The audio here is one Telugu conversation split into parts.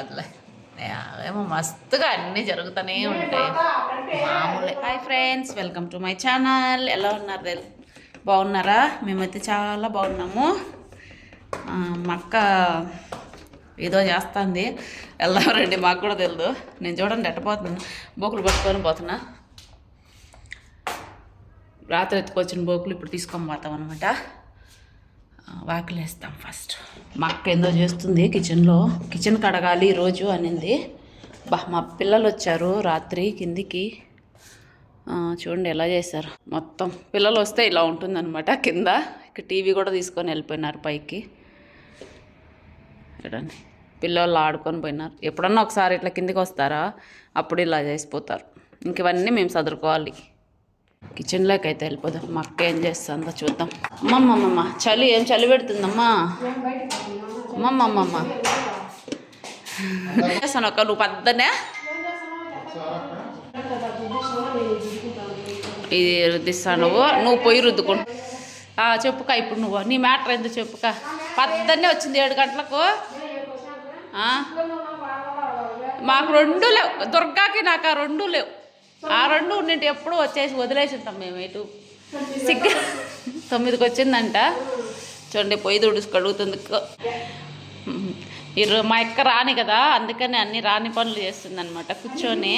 కాదులే. ఏమో మస్తుగా అన్నీ జరుగుతూనే ఉంటాయి మామూలే. Hi friends welcome to my channel. ఎలా ఉన్నారు? తెలు బాగున్నారా? మేమైతే చాలా బాగున్నాము. మా అక్క ఏదో చేస్తుంది. వెళ్దామండి మాకు కూడా తెలియదు నేను చూడండి ఎట్టపోతున్నాను బోకులు పట్టుకొని పోతున్నా. రాత్రి ఎత్తుకొచ్చిన బోకులు ఇప్పుడు తీసుకొని పోతాం అనమాట వాకిలేస్తాం ఫస్ట్. మా అక్క ఏందో చేస్తుంది కిచెన్లో కిచెన్ కడగాలి ఈరోజు అనింది. బా మా పిల్లలు వచ్చారు రాత్రి కిందికి. చూడండి ఎలా చేశారు. మొత్తం పిల్లలు వస్తే ఇలా ఉంటుందన్నమాట కింద. ఇక టీవీ కూడా తీసుకొని వెళ్ళిపోయినారు పైకి. చూడండి పిల్లలు ఆడుకొని పోయినారు. ఎప్పుడన్నా ఒకసారి ఇట్లా కిందికి వస్తారా? అప్పుడు ఇలా చేసిపోతారు. ఇంక ఇవన్నీ మేము చదువుకోవాలి కిచెన్లోకి అయితే వెళ్ళిపోదాం. మా అక్క ఏం చేస్తుందో చూద్దాం. అమ్మమ్మమ్మ చలి ఏం చలి పెడుతుందమ్మా? అమ్మమ్మమ్మ చేస్తాను అక్క నువ్వు పద్దనే ఇది రుద్దిస్తాను నువ్వు. నువ్వు పొయ్యి రుద్దుకుంటు చెప్పుకా ఇప్పుడు నువ్వు. నీ మ్యాటర్ ఎందుకు చెప్పుక. పద్దనే వచ్చింది ఏడు గంటలకు. మాకు రెండు లేవు. దుర్గాకి నాకు ఆ రెండు లేవు. ఆ రెండు ఉన్నింటి ఎప్పుడు వచ్చేసి వదిలేసి ఉంటాం మేము ఇటు. సిగ్గు. తొమ్మిదికి వచ్చిందంట. చూడండి పొయ్యి తుడుసు కడుగుతుంది ఈరోజు మా అక్క రాని కదా అందుకని అన్ని రాని పనులు చేస్తుంది అనమాట కూర్చొని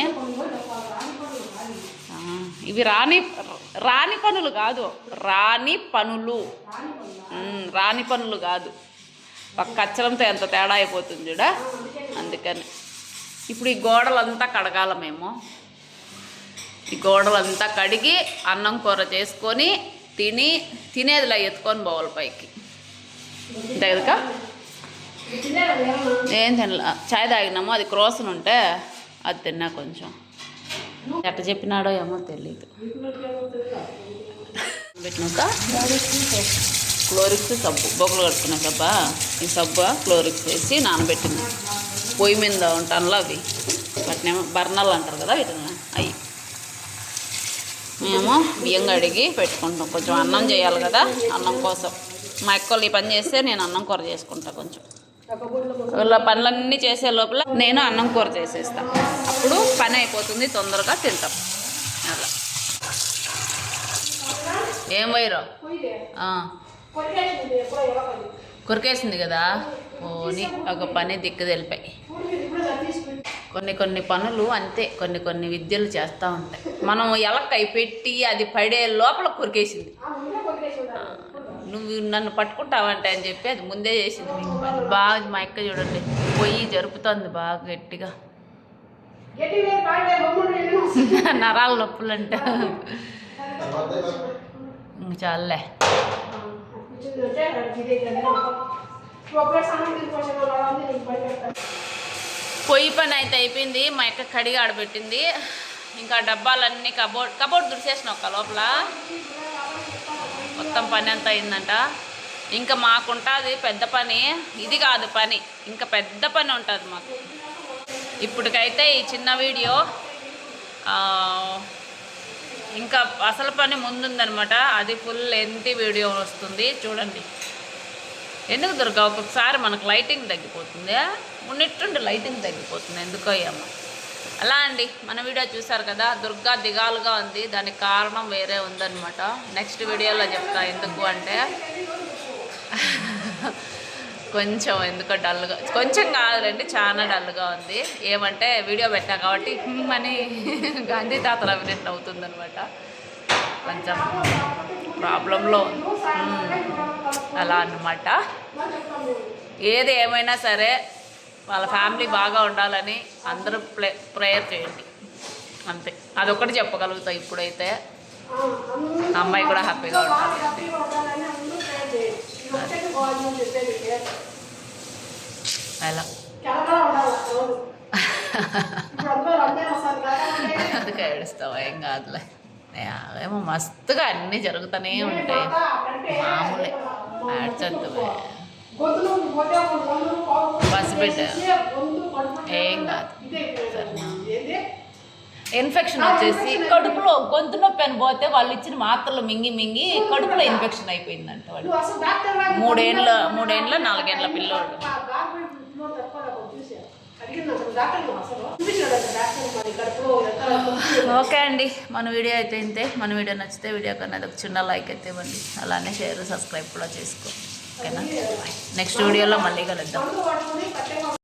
ఇవి రాని రాని పనులు కాదు. రాని పనులు. రాని పనులు కాదు. పక్క అచ్చరంతో ఎంత తేడా అయిపోతుంది చూడ. అందుకని. ఇప్పుడు ఈ గోడలంతా కడగాల మేము. ఈ గోడలంతా కడిగి అన్నం కూర చేసుకొని తిని తినేదిలా ఎత్తుకొని పోవాలి పైకి. అంతే ఏం తినలా? చాయ్ తాగినాము అది క్రోసన్ ఉంటే అది తిన్నా కొంచెం. ఎట్ట చెప్పినాడో ఏమో తెలియదు పెట్టినాక క్లోరిక్స్ సబ్బు. బొగ్గులు కట్టుకున్న సబ్బా? ఈ సబ్బు క్లోరిక్స్ వేసి నానబెట్టింది. పొయ్యి మీద ఉంటానులో అవి. వాటినేమో బర్నాలు అంటారు కదా వీటిని. అవి మేము బియ్యం కడిగి పెట్టుకుంటాం. కొంచెం అన్నం చేయాలి కదా అన్నం కోసం. మా అక్కలు ఈ పని చేస్తే నేను అన్నం కూర చేసుకుంటా కొంచెం. ఇలా పనులన్నీ చేసే లోపల నేను అన్నం కూర చేసేస్తా. అప్పుడు పని అయిపోతుంది తొందరగా తింటాం. అలా. ఏం వైరో? కొరికేసింది కదా? ఓని ఒక పని దిక్కు తెలిపాయి. కొన్ని కొన్ని పనులు అంతే కొన్ని కొన్ని విద్యలు చేస్తూ ఉంటాయి. మనం ఎలక్కై పెట్టి అది పడే లోపల కొరికేసింది. నువ్వు నన్ను పట్టుకుంటావంటే అని చెప్పి అది ముందే చేసింది బాగా మా అక్క చూడండి పొయ్యి జరుపుతోంది బాగా గట్టిగా. నరాల నొప్పులు అంటే ఇంక చాలే పొయ్యి పని అయితే అయిపోయింది. మా యొక్క కడిగి ఆడబెట్టింది. ఇంకా డబ్బాలన్నీ కబోర్డ్ కబోర్డ్ దుడిసేసిన ఒక లోపల. మొత్తం పని అంతా అయిందంట. ఇంకా మాకుంటుంది పెద్ద పని. ఇది కాదు పని. ఇంకా పెద్ద పని ఉంటుంది మాకు. ఇప్పటికైతే ఈ చిన్న వీడియో ఇంకా అసలు పని ముందుందనమాట. అది ఫుల్ లెంత్ వీడియో వస్తుంది. చూడండి. ఎందుకు దుర్గా? ఒక్కొక్కసారి మనకు లైటింగ్ తగ్గిపోతుంది. ఉన్నట్టుండి లైటింగ్ తగ్గిపోతుంది. ఎందుకో ఏమో. అలా అండి. మన వీడియో చూసారు కదా? దుర్గా దిగాలుగా ఉంది. దానికి కారణం వేరే ఉందనమాట నెక్స్ట్ వీడియోలో చెప్తా. ఎందుకు అంటే కొంచెం ఎందుకో డల్గా కొంచెం కాదులేండి. చాలా డల్గా ఉంది. ఏమంటే వీడియో పెట్టా కాబట్టి "హ్మ్" అని గాంధీ తాతల అవినట్టు అవుతుందనమాట కొంచెం ప్రాబ్లంలో. అలా అన్నమాట. ఏది ఏమైనా సరే వాళ్ళ ఫ్యామిలీ బాగా ఉండాలని అందరూ ప్లే ప్రేయర్ చేయండి. అంతే. అదొకటి చెప్పగలుగుతా ఇప్పుడైతే. అమ్మాయి కూడా హ్యాపీగా ఉండాలి. అలా. అందుకే ఏడుస్తావా? ఏం కాదులే. ఏమో మస్తుగా అన్నీ జరుగుతూనే ఉంటాయి. మామూలే. ఏడ్చద్దు పసిబిడ్డ ఏం కాదు. ఇన్ఫెక్షన్ వచ్చేసి కడుపులో గొంతు నొప్పి అని పోతే వాళ్ళు ఇచ్చిన మాత్రలు మింగి మింగి కడుపులో ఇన్ఫెక్షన్ అయిపోయిందంట వాడు మూడేళ్ళ మూడేళ్ళ నాలుగేళ్ళ పిల్లోడు. ఓకే అండి మన వీడియో అయితే ఇంతే. మన వీడియో నచ్చితే వీడియో కన్నా ఒక చిన్న లైక్ అయితే ఇవ్వండి. అలానే షేర్ సబ్స్క్రైబ్ కూడా చేసుకో. ఓకేనా? నెక్స్ట్ వీడియోలో మళ్ళీ కలుద్దాం.